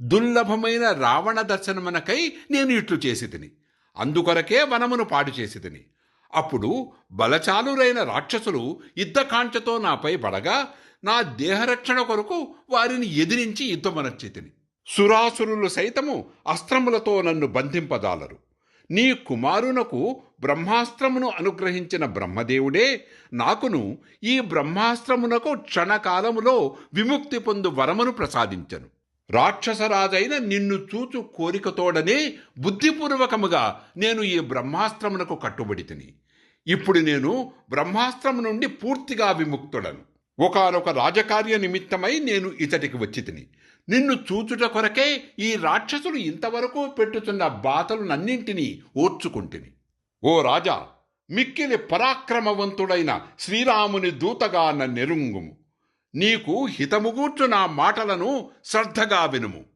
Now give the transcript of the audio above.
దుర్లభమైన రావణ దర్శనమునకై నేను ఇట్లు చేసి తిని అందుకొరకే వనమును పాడు చేసి తిని అప్పుడు బలచాలురైన రాక్షసులు యుద్ధకాంక్షతో నాపై పడగా నా దేహరక్షణ కొరకు వారిని ఎదిరించి యుద్ధమనర్చి తిని సురాసురులు సైతము అస్త్రములతో నన్ను బంధింపదాలరు నీ కుమారునకు బ్రహ్మాస్త్రమును అనుగ్రహించిన బ్రహ్మదేవుడే నాకును ఈ బ్రహ్మాస్త్రమునకు క్షణకాలములో విముక్తి పొందు వరమును ప్రసాదించను. రాక్షసరాజైన నిన్ను చూచు కోరికతోడనే బుద్ధిపూర్వకముగా నేను ఈ బ్రహ్మాస్త్రమునకు కట్టుబడి తిని. ఇప్పుడు నేను బ్రహ్మాస్త్రము నుండి పూర్తిగా విముక్తుడను. ఒకనొక రాజకార్య నిమిత్తమై నేను ఇతటికి వచ్చి తిని. నిన్ను చూచుట కొరకే ఈ రాక్షసులు ఇంతవరకు పెట్టుతున్న బాతలనన్నింటినీ ఓర్చుకుంటుని. ఓ రాజా మిక్కిలి పరాక్రమవంతుడైన శ్రీరాముని దూతగా నన్నెరుంగుము నీకు హితముగూర్చు నా మాటలను శ్రద్ధగా వినుము.